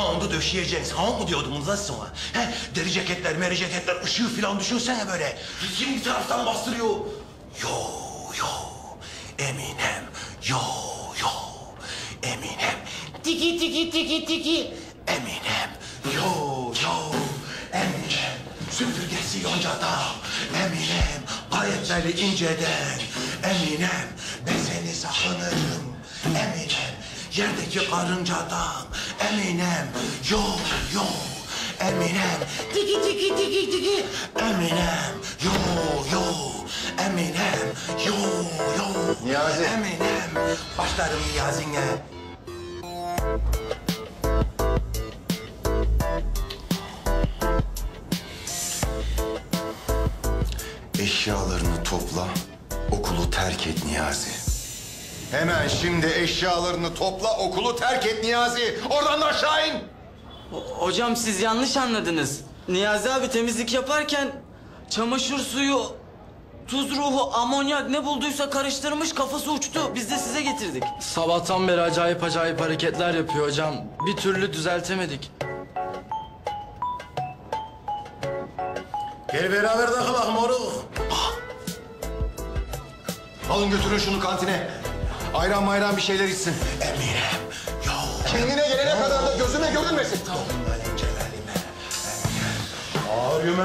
Sound'u döşeyeceksin. Sound mu diyordum ondan sonra? He, deri ceketler, meri ceketler, ışığı falan düşünsene böyle. Kim bir taraftan bastırıyor? Yo, yo. Eminem. Yo, yo. Eminem. Tiki tiki tiki tiki. Eminem. Yo, yo. Eminem. Süpürgesi yoncada. Eminem. Ayetleri inceden. Eminem. Ben seni Yerdeki karıncadan. Eminem. Yo, yo. Eminem. Tiki tiki tiki tiki. Eminem. Yo, yo. Eminem. Yo, yo. Niyazi. Eminem. Başlarım Niyazi'ne. Eşyalarını topla, okulu terk et Niyazi. Hemen şimdi eşyalarını topla, okulu terk et Niyazi. Oradan da aşağı in. Hocam siz yanlış anladınız. Niyazi abi temizlik yaparken çamaşır suyu, tuz ruhu, amonyak ne bulduysa karıştırmış kafası uçtu. Biz de size getirdik. Sabahtan beri acayip acayip hareketler yapıyor hocam. Bir türlü düzeltemedik. Gel beraber takalım moruk. Alın götürün şunu kantine. Ayran mayran bir şeyler içsin. Eminem. Yo. Kendine gelene kadar da gözüme görünmesin. Allah'ım celalime. Eminem. Are you